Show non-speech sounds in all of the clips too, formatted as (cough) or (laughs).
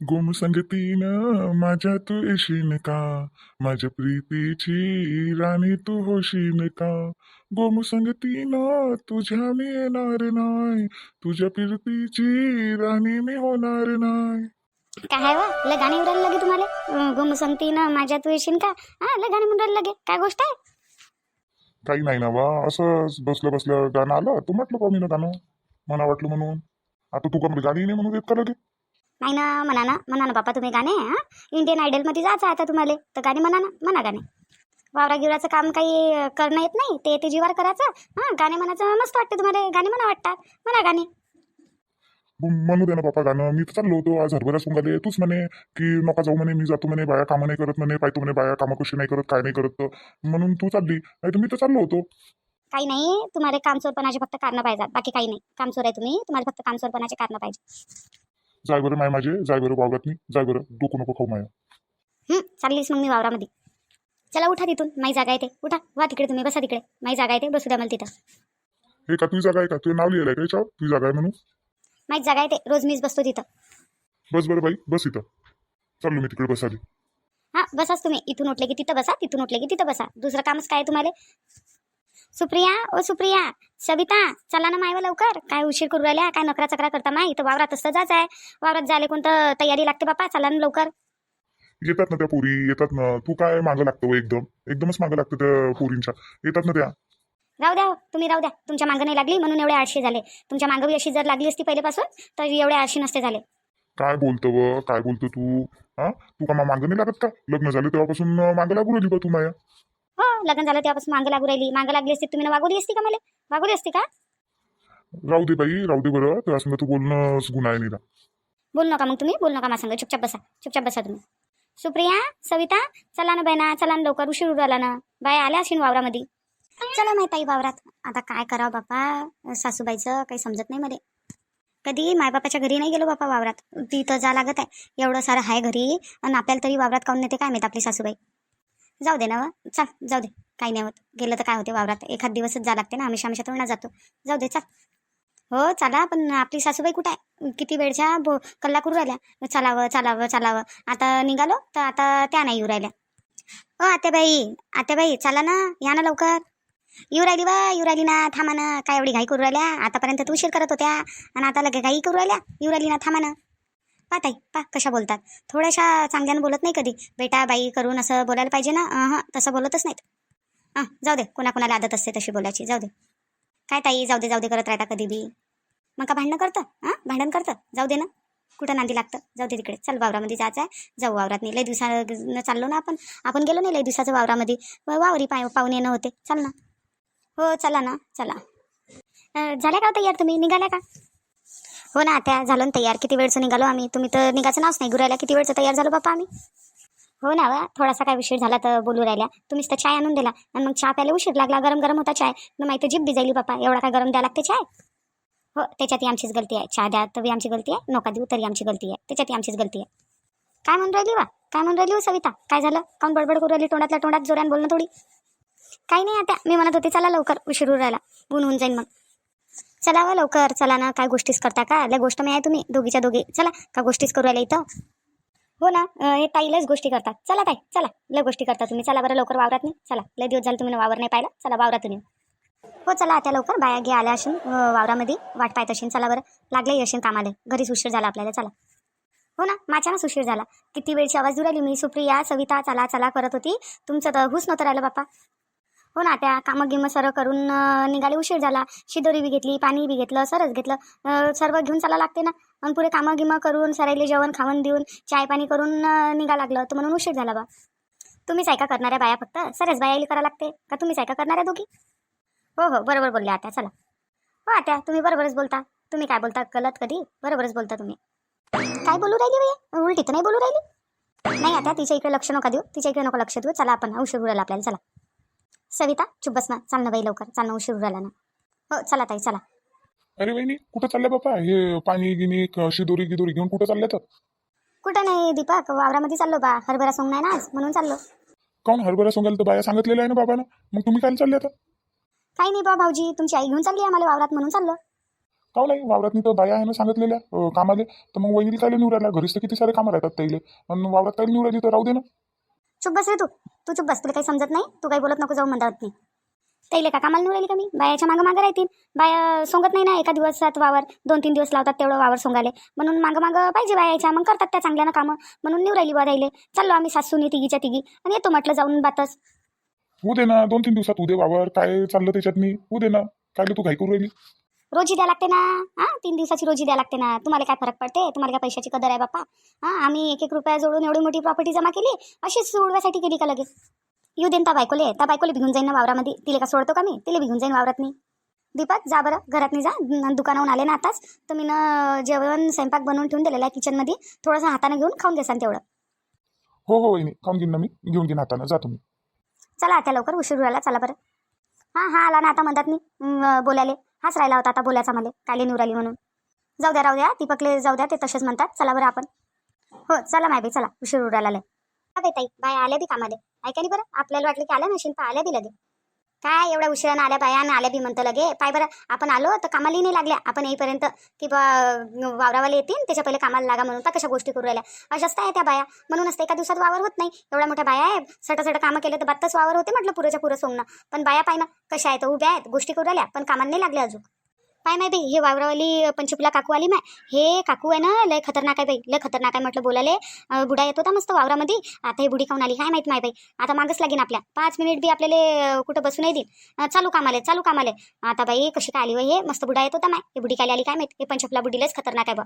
गोम संगतीनं माझ्या तू येशील का? माझ्या प्रीतीची राणी तू होशील का? गोम संगतीनं तुझ्या मी येणार नाही. तुझ्या प्रीतीची राणी मी होणार नाही. काय वा? लय गाणे उरायला लगे तुम्हाला? गुम संगती ना माझ्या तू येशील का? हा लय गाणे म्हणून लगे काय गोष्ट आहे? काही नाही ना वा. असंच बसलं बसलं गाणं आलं. तू म्हटलं का मी ना गाणं? मला वाटलं म्हणून. आता तू का मला गाणी नाही म्हणून येत का लगे नाही ना म्हणा ना म्हणा ना बापा तुम्ही गाणे हा? इंडियन आयडलमध्ये जायचं आता तुम्हाला. तर गाणे म्हणा ना म्हणा गाणे. वावरा गिवराचं काम काही करणं येत नाही. ते ते जीवार करायचं. हां गाणे म्हणायचं मस्त वाटतं तुम्हाला. गाणे म्हणा वाटतात म्हणा गाणे. म्हणू दे ना बापा गाणं. मी तर चाललो होतो. आज हरभरा सोंगाले तूच म्हणे की नका जाऊ म्हणे. मी जातो म्हणे. बाया कामं नाही करत म्हणे. पाहतो म्हणे. बाया कामं कशी नाही करत काय नाही करत. म्हणून तू चालली. नाही तर मी तर चाललो होतो. काही नाही. तुम्हाला कामचोरपणाचे फक्त कारणं पाहिजेत. बाकी काही नाही. कामचोर आहे तुम्ही. तुम्हाला फक्त कामचोरपणाचे कारणं पाहिजे जाय बरं माय माझे जाय बरं वावरात मी जाय बरं डोकं नको खाऊ माया. हं, चाललीस मग मी वावरामध्ये. चला उठा तिथून माई जागा आहे ते. उठा वा तिकडे तुम्ही बसा तिकडे. माई जागा आहे ते बसू द्या मला तिथं. हे का तुझी जागा आहे का? तुझं नाव लिहिलंय का याच्यावर? तुझी जागा आहे म्हणून? माहीत जागा आहे ते रोज मीच बसतो तिथं. बस बरं बाई बस इथं. चाललो मी तिकडे बसाली हां बसाच तुम्ही. इथून उठले की तिथं बसा तिथून उठले की तिथं बसा. दुसरं कामच काय आहे तुम्हाला? सुप्रिया ओ सुप्रिया सविता चला ना मायवा लवकर. काय उशीर करू राहिल्या काय नकरा चकरा करता माय इथं वावरात असतं जायचं आहे. वावरात जायला कोणतं तयारी लागते बापा. चला ना लवकर. येतात ना त्या पोरी येतात ना. तू काय मागं लागतं हो एकदम? एकदमच मागं लागतं त्या पोरींच्या. येतात ना त्या. राहू द्या हो, तुम्ही राहू द्या. तुमच्या मागं नाही लागली म्हणून एवढे आळशी झाले. तुमच्या मागं बी अशी जर लागली असती पहिल्यापासून तर एवढे आळशी नसते झाले. काय बोलतो व? काय बोलतो तू? हा? तू का मागं नाही लागत का? लग्न झालं तेव्हापासून मागं लागू राहिली बा तू माया. हो लग्न झालं तेव्हापासून मागं लागू राहिली. मागं लागली असती तुम्ही ना वागवली असती का मला? वागवली असती का? राहू दे बाई राहू दे बरं. त्या संग तू बोलणं गुन्हा आहे निरा बोल नका मग तुम्ही? बोल नका माझ्या संग चुपचाप बसा. चुपचाप बसा तुम्ही. सुप्रिया सविता चला ना ना चला ना लवकर. उशीर उरू आला ना. बाय आल्या असेल वावरामध्ये. चला माहिती ताई वावरात. आता काय करावं बापा सासूबाईचं काही समजत नाही मला. कधी मायबापाच्या घरी नाही गेलो बापा वावरात. तिथं जा लागत आहे. एवढं सारं आहे घरी. आणि आपल्याला तरी वावरात काऊन नेते? काय माहीत आपली सासूबाई? जाऊ दे ना व. चल जाऊ दे. काही नाही होत. गेलं तर काय होते वावरात? एखाद दिवसच जा लागते ना. आम्ही हमेशा थोडं ना जातो. जाऊ दे चल. हो चला पण आपली सासूबाई कुठं आहे? किती वेळच्या बो कल्ला करू राहिल्या. चालावं चालावं चालावं. आता निघालो तर आता त्या नाही येऊ राहिल्या. हो आत्याबाई आत्याबाई चला ना. या ना लवकर. येऊ राहिली बा येऊ राहिली ना. थांबा ना. काय एवढी घाई करू राहिल्या? आतापर्यंत तू उशीर करत होत्या. आणि आता लगे घाई करू राहिल्या? येऊ राहिली ना थांबा ना. पा ताई पा कशा बोलतात. थोड्याशा चांगल्यानं बोलत नाही कधी. बेटा बाई करून असं बोलायला पाहिजे ना? हां तसं बोलतच नाहीत. हां जाऊ दे कोणाकोणाला आदत असते तशी बोलायची. जाऊ दे. काय ताई जाऊ दे जाऊ दे करत राहता कधी बी. मग का भांडणं करतं? हां भांडण करतं? जाऊ दे ना. कुठं नांदी लागतं? जाऊ दे तिकडे. चल वावरामध्ये जायचं आहे जाऊ वावरात नाही. लई दिवसानं चाललो ना आपण. आपण गेलो नाही लई दिवसाचं वावरामध्ये. वावरी पाय पाहून येणं होते. चल ना. हो चला ना चला. झाल्या का हो तयार तुम्ही? निघाल्या का? हो ना त्या झालो ना तयार. किती वेळचं निघालो आम्ही? तुम्ही तर निघायचं नावच नाही. गुरायला किती वेळचं तयार झालो बापा आम्ही? हो ना वा थोडासा काय विषय झाला तर बोलू राहिल्या. तुम्हीच तर चाय आणून दिला. आणि मग चहा प्यायला उशीर लागला. गरम गरम होता चाय. मग माहिती जीप भिजायली बापा एवढा काय गरम द्या लागते चाय? हो त्याच्यातही आमचीच गलती आहे. चहा द्या तरी आमची गलती आहे. नका देऊ तरी आमची गलती आहे. त्याच्यातही आमचीच गलती आहे. काय म्हणून राहिली वा? काय म्हणून राहिली हो सविता? काय झालं? काऊन बडबड करू राहिली? तोंडातल्या तोंडात जोरान बोलणं थोडी? काही नाही आता. मी म्हणत होते चला लवकर. उशीर राहिला. ऊन होऊन जाईन मग. चला व लवकर. चला ना काय गोष्टीच करता का? लय गोष्ट मी आहे तुम्ही दोघीच्या दोघी. चला का गोष्टीच करू राहिला इथं? हो ना हे ताईलाच गोष्टी करतात. चला ताई चला. लय गोष्टी करता तुम्ही. चला बरं लवकर वावरात नाही चला लय दिवस झाले तुम्ही वावर नाही पाहिला. चला वावरातून येऊ. हो चला आता लवकर. बाया घे आल्या असेल वावरामध्ये. वाट पाहत असेल चला बरं. लागले असेल कामाला. घरीच उशीर झाला आपल्याला. चला. हो ना माझ्यानंच उशीर झाला. किती वेळची आवाज दुराली राहिली मी? सुप्रिया सविता चला चला करत होती. तुमचं तर हुस नव्हतं राहिलं बापा हो ना त्या कामं गिमं सर्व करून निघाले उशीर झाला. शिदोरी बी घेतली पाणी बी घेतलं सरच घेतलं. सर्व घेऊन चाला लागते ना. आणि पुरे कामं गिमं करून सरायले जेवण खावण देऊन चाय पाणी करून निघा लागलं तर म्हणून उशीर झाला बा. तुम्हीच ऐका करणाऱ्या बाया फक्त. सरच बायाली करा लागते. का तुम्हीच ऐका करणाऱ्या दोघी? हो हो बरोबर बोलले आता चला. हो आता तुम्ही बरोबरच बोलता. तुम्ही काय बोलता? गलत कधी? बरोबरच बोलता तुम्ही. काय बोलू राहिली भैया उलटी तर नाही बोलू राहिली? नाही आता तिच्या इकडे लक्ष नका देऊ. तिच्या इकडे नको लक्ष देऊ. चला आपण उशीर उरायला आपल्याला. चला. सविता चुप बस ना. चाल ना बाई लवकर. चाल ना उशीर उरायला ना. हो चला ताई चला. अरे वहिनी कुठं चालल्या बापा? हे पाणी गिनी क- शिदोरी गिदोरी घेऊन कुठं चालल्या तर? कुठं नाही दीपक. वावरामध्ये चाललो बा. हरभरा सोंग नाही ना आज? म्हणून चाललो. काऊन हरभरा सोंगायला तर बाया सांगितलेलं आहे ना बाबानं. मग तुम्ही काय चालले आता काही नाही बा भाऊजी. तुमची आई घेऊन चालली आहे मला वावरात म्हणून चाललो. का नाही वावरात तर बाया आहे ना सांगितलेल्या अं, कामाले. तर मग वहिनीला काय निवड राहिला घरीच तर किती सारे कामं राहतात त्याले आणि वावरात काय निवड राहिली तर राहू दे ना. चुप बस रे तू. तू चुप बस तुला काही समजत नाही? तू काही बोलत नको जाऊ म्हणतात नाही त्याला का कामाला निवडली का मी? बायाच्या मागं मागं राहतील. बाया सोंगत नाही ना एका दिवसात वावर? दोन तीन दिवस लावतात तेवढं वावर सोंगाले म्हणून मागं मागं पाहिजे बायाच्या. मग करतात त्या चांगल्यानं कामं. म्हणून निवडायली बा राहिले चाललो आम्ही सासूनी तिघीच्या तिघी. आणि येतो म्हटलं जाऊन बातच. होऊ दे ना दोन तीन दिवसात उद्या वावर. काय चाललं त्याच्यात मी? होऊ दे ना. काय तू घाई करू राहिली? रोजी द्या लागते ना? हां? तीन दिवसाची रोजी द्या लागते ना? तुम्हाला काय फरक पडते? तुम्हाला काय पैशाची कदर आहे बाप्पा? हां? आम्ही एक एक रुपया जोडून एवढी मोठी प्रॉपर्टी जमा केली अशीच उडवासाठी केली का लगेच? येऊ देन त्या बायकोले. त्या बायकोले भिघून जाईन ना वावरामध्ये. तिला का सोडतो का मी? तिला भिघून जाईन वावरात मी दीपक जा बरं. घरात जा न- दुकानाहून आले ना आताच. तर मी ना जेवण स्वयंपाक बनवून ठेवून दिलेला आहे किचनमध्ये थोडंसं हाताने घेऊन खाऊन देसान तेवढं. हो हो वहिनी. खाऊन घेईन ना मी. घेऊन घेईन हातानं. जा तुम्ही. चला आता लवकर. उशीर राहिला चला बरं. हां हां आला ना आता म्हणतात मी बोलायले. हाच राहिला होता आता बोलायचा मला कायले निवराली म्हणून. जाऊ द्या राहू द्या दीपकले जाऊ द्या ते तसेच म्हणतात. चला बरं आपण. हो चला मायबी चला. उशीर उडाला लय ताई बाय आल्या बी कामाले. ऐका नाही बरं आपल्याला वाटलं की आल्या नशील पण आल्या बी लगे काय एवढ्या उशिरानं आल्या बाया? आम्ही आल्या बी म्हणतं लगे. पाय बरं आपण आलो तर कामालाही नाही लागल्या. आपण येईपर्यंत की बा वावरावाले येतील त्याच्या पहिले कामाला लागा म्हणून तर कशा गोष्टी करू राहिल्या? अशाच आहे त्या बाया. म्हणूनच एका दिवसात वावर होत नाही. एवढ्या मोठ्या बाया आहे सटा सटा कामं केलं तर बात्ताच वावर होते म्हटलं पुरेच्या पुरं सोंगणं पण बाया पाय ना कशा आहेत? उभ्या आहेत. गोष्टी करू राहिल्या पण कामाला नाही लागल्या अजून. पाय माय बाई हे वावरावाली पंचपुला काकू आली माय हे काकू आहे ना लय खतरनाक आहे बाई लय खतरनाक आहे म्हटलं बोलाले बुडा येत होता मस्त वावरामध्ये आता हे बुडी खाऊन आली काय माहीत माय बाई. आता मागच लागेन आपल्या. पाच मिनिट बी आपल्याला कुठं बसू नाही देईन चालू कामाले चालू कामाले. आता बाई कशी काय आली वय हे? मस्त बुडा येत होता माय. हे बुडी काय आली काय माहीत? हे पंचपुला बुडीलाच खतरनाक आहे बा.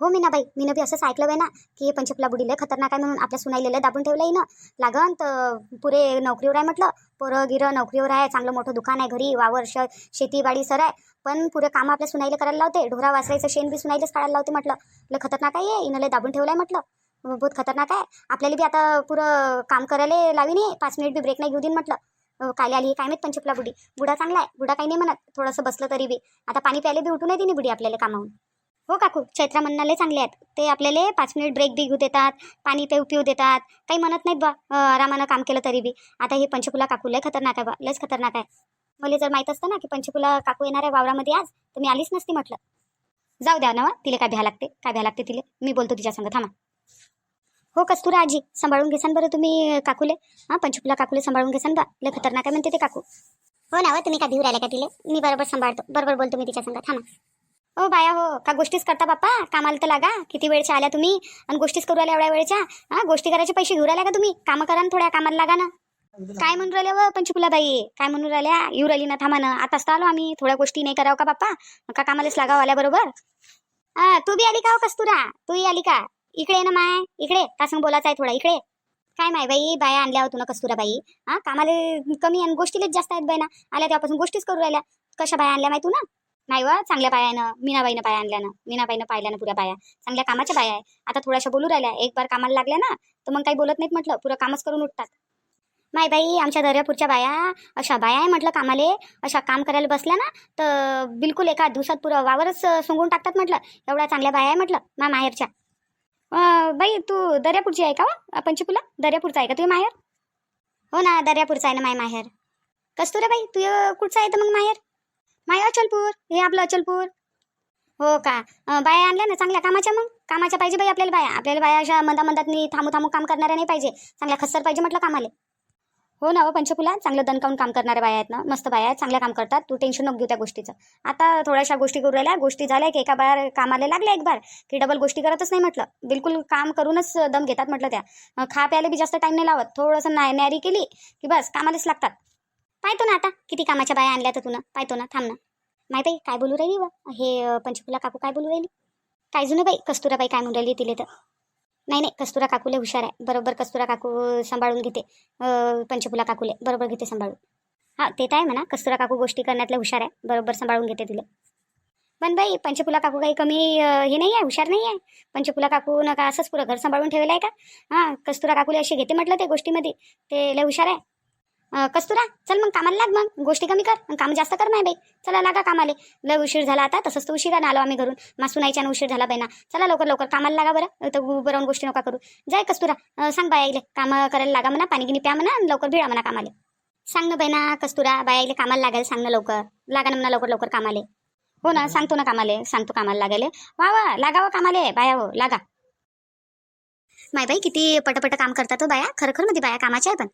हो मी ना बाई मी बी असंच ऐकलं आहे ना की पंचपला पंचकुला बुडी लय खतरनाक आहे म्हणून आपल्या सुनाईलेलं दाबून आहे ना लागन तर पुरे नोकरीवर आहे म्हटलं पोरं गिरं नोकरीवर आहे चांगलं मोठं दुकान आहे घरी वावर श शेतीबाडी सर आहे. पण पुरे काम आपल्या सुनाईला करायला लावते ढोरा वासरायचं शेण बी सुनाईलाच काढायला लावते म्हटलं. लय खतरनाक आहे हे, हिनं लय दाबून आहे म्हटलं. बहुत खतरनाक आहे. आपल्याला बी आता पुरं काम करायला लावी नाही पाच मिनिट बी ब्रेक नाही घेऊ देईन म्हटलं. अं, आली काय माहीत पंचकुला बुडी? बुडा चांगला आहे बुडा काही नाही म्हणत थोडंसं बसलं तरी बी. आता पाणी प्यायला बी उठू नाही दिली बुडी आपल्याला कामावून हो काकू चैत्रा म्हणणाले चांगले आहेत. ते आपल्याला पाच मिनिट ब्रेक बी घेऊ देतात पाणी पेऊ पिऊ देतात. काही म्हणत नाहीत बा आरामानं काम केलं तरी बी. आता हे पंचकुला काकू लय खतरनाक आहे बा लयच खतरनाक आहे. मला जर माहीत असतं ना की पंचकुला काकू येणार आहे वावरामध्ये आज तर मी आलीच नसती म्हटलं. जाऊ द्या ना तिला काय भ्या लागते काय भ्या लागते तिला. मी बोलतो तिच्या संग थांबा. हो कस्तुरा आजी सांभाळून घेसान बरं तुम्ही काकूले. हां पंचकुला काकूले सांभाळून घेसान बा लय खतरनाक आहे म्हणते ते काकू. हो ना तुम्ही का भिऊ राहिल्या का तिले? मी बरोबर सांभाळतो बरोबर बोलतो मी तिच्या संग थांबा. हो बाया हो. का गोष्टीच करता बाप्पा? कामाला तर लागा. किती वेळच्या आल्या तुम्ही? आणि गोष्टीच करू राहिल्या एवढ्या वेळच्या? हा गोष्टी करायचे पैसे घेऊ राहिल्या का तुम्ही? कामं करा ना थोड्या कामाला लागा ना. काय म्हणून राहिल्या व पंचकुला बाई काय म्हणून राहिल्या? येऊ राहिली ना थांबा ना. आताच तर आलो आम्ही. थोड्या गोष्टी नाही करावं का बाप्पा? का कामालाच लागावं आल्या बरोबर? हा तू बी आली का हो कस्तुरा? तूही आली का? इकडे ना माय. इकडे. का सांग बोलायचं आहे थोडा? इकडे. काय माय बाई? बाया आणल्या होतो ना कस्तुरा बाई हा कामाला कमी आणि गोष्टीलाच जास्त आहेत बाई ना. आल्या तेव्हापासून गोष्टीच करू राहिल्या. कशा बाया आणल्या माय तू ना? नाही वा चांगल्या बाया आहे ना मीनाबाईनं बाया आणल्यानं. मीनाबाईनं पाहिल्यानं पुऱ्या बाया. चांगल्या कामाच्या बाया आहे आता थोड्याशा बोलू राहिल्या. एक बार कामाला लागल्या ना तर मग काही बोलत नाहीत म्हटलं. पुरं कामच करून उठतात. माय बाई आमच्या दर्यापूरच्या बाया अशा बाया आहे म्हटलं कामाले. अशा काम करायला बसल्या ना तर बिलकुल एका दिवसात पुरं वावरच सुंगून सोंगून टाकतात म्हटलं. एवढ्या चांगल्या बाया आहे म्हटलं मा माहेरच्या. बाई तू दर्यापूरची आहे का पंचकुला दर्यापूरचा आहे का तुझ्या माहेर? हो ना दर्यापूरचा आहे ना माय माहेर. कस्तुरा बाई तू कुठचा आहे तर मग माहेर? माय अचलपूर हे आपलं अचलपूर. हो का? अं, बाया आणल्या ना चांगल्या कामाच्या मग? कामाच्या पाहिजे बाई आपल्याला बाया. आपल्याला बाया अशा मंदा मंदातनी थांबू थांबू काम करणाऱ्या नाही पाहिजे. चांगल्या खस्सर पाहिजे म्हटलं कामाले. हो ना हो पंचकुला. चांगलं दणकावून काम करणाऱ्या बाया आहेत ना. मस्त बाया आहेत चांगल्या काम करतात. तू टेन्शन नको घेऊ त्या गोष्टीचं. आता थोड्याशा गोष्टी करू राहिल्या. गोष्टी झाल्या की एका बाहेर कामाला लागल्या एक बार की डबल गोष्टी करतच नाही म्हटलं. बिलकुल काम करूनच दम घेतात म्हटलं त्या. अं, खा प्यायला बी जास्त टाईम नाही लावत. थोडंसं नाय न्यारी केली की बस कामालाच लागतात. पाहतो ना आता. किती कामाच्या बाया आणल्या तर तुला पाहतो ना. थांब ना. माय आहे काय बोलू राहिली व? हे पंचकुला काकू काय बोलू राहिली? काय जुनं बाई? कस्तुरा बाई काय म्हणून राहिली तिले तर? नाही नाही. कस्तुरा काकूले हुशार आहे. बरोबर कस्तुरा काकू सांभाळून घेते. पंचकुला काकूले. बरोबर घेते सांभाळून. हां ते तर आहे म्हणा. कस्तुरा काकू गोष्टी करण्यातले हुशार आहे. बरोबर सांभाळून घेते तिला. पण बाई पंचकुला काकू काही कमी हे नाही आहे? हुशार नाही आहे? पंचकुला काकू न का असंच पुरं घर सांभाळून ठेवलं आहे का? हां कस्तुरा काकूले अशी घेते म्हटलं ते गोष्टीमध्ये. ते लय हुशार आहे. कस्तुरा चल मग कामाला लाग मग. गोष्टी कमी कर आणि काम जास्त कर नाही बाई. चला लागा कामाले. लय उशीर झाला आता तसंच तर उशिरा आलो आम्ही घरून. मासूनाईच्या उशीर झाला बाई ना चला लवकर लवकर. कामाला लागा बरं. तर उभं राहून गोष्टी नका करू. जाय कस्तुरा. सांग बायाले काम कामं करायला लागा म्हणा पाणी गिनी प्या म्हणा लवकर भिळा म्हणा कामाले. सांग ना बाई कस्तुरा बायाले कामाला लागायला सांग ना लवकर. लागा ना म्हणा लवकर लवकर कामाले. हो ना सांगतो ना कामाले. सांगतो कामाला लागायले. वा वा लागा वा कामाले. बाया हो लागा. माय बाई किती पटपट काम करतात हो बाया. खरखरमध्ये बाया कामाच्या आहे पण.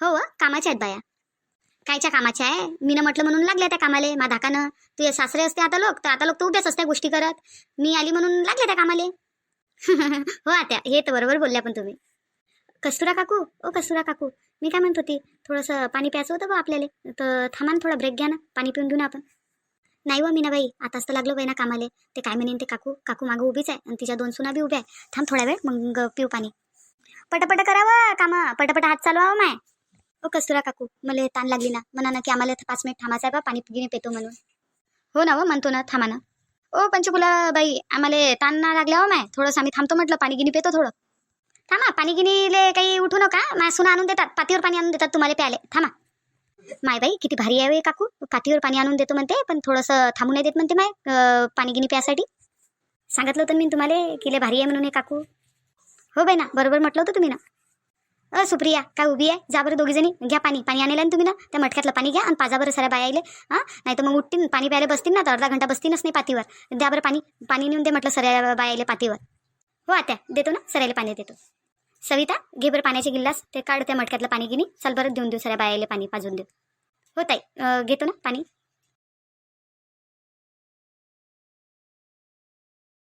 हो व कामाच्या आहेत बाया. कायच्या कामाच्या आहे? मीनं म्हटलं म्हणून लागल्या त्या कामाले मा धाकानं. तुझे सासरे असते आता लोक तर आता लोक तर उभ्याच असत्या गोष्टी करत. मी आली म्हणून लागल्या त्या कामाले. (laughs) हो आत्या हे तर बरोबर बोलल्या पण तुम्ही. कस्तुरा काकू ओ कस्तुरा काकू मी काय म्हणत होती थोडंसं पाणी प्यायचं होतं बा आपल्याला तर थांबा ना थोडा ब्रेक घ्या ना पाणी पिऊन घेऊ ना आपण. नाही हो, व मीनाबाई आताच तर लागलो बाई ना कामाले. ते काय म्हणेन ते काकू काकू मागं उभीच आहे आणि तिच्या दोन सुना बी उभ्या आहे थांब थोडा वेळ मग पिऊ पाणी. पटपट करावं कामं पटपट हात चालवावं माय. हो ओ कसुरा काकू मला ताण लागली ना. म्हणा ना की आम्हाला इथं पाच मिनिट थांबायचं आहे बा पाणी गिनी पेतो म्हणून. हो ना हो म्हणतो ना थांबा ना. ओ पंचकुला बाई आम्हाला ताण ना लागल्या हो माय. थोडंसं आम्ही थांबतो म्हटलं पाणी गिनी पेतो थोडं. थांबा पाणी गिनीले काही उठू नका. माय सुना आणून देतात पातीवर पाणी आणून देतात तुम्हाला प्याले थांबा. माय बाई किती भारी आहे काकू. पातीवर पाणी आणून देतो म्हणते पण थोडंसं थांबू नाही देत म्हणते माय अं, पाणी गिनी प्यासाठी. सांगितलं होतं मी तुम्हाला किले भारी आहे म्हणून हे काकू. हो बाई ना बरोबर म्हटलं होतं तुम्ही ना. अ सुप्रिया काय उभी आहे? जा बरं दोघीजणी घ्या पाणी. पाणी आणलं ना तुम्ही ना? त्या मटक्यातलं पाणी घ्या आणि पाजा बरं साऱ्या बायाले हां नाही तर मग उठतील पाणी प्यायला बसतील ना तर अर्धा घंटा बसतीलच नाही पातीवर. द्या बरं पाणी. पाणी नेऊन दे म्हटलं सऱ्या बायाले पातीवर. हो आत्या देतो ना. सऱ्याला पाणी देतो. सविता घे बरं पाण्याचे गिल्लास ते काढ त्या मटक्यातलं पाणी गिनी. चल बरं देऊन देऊ सऱ्या बायाले पाणी पाजून देऊ. हो ताई घेतो ना पाणी.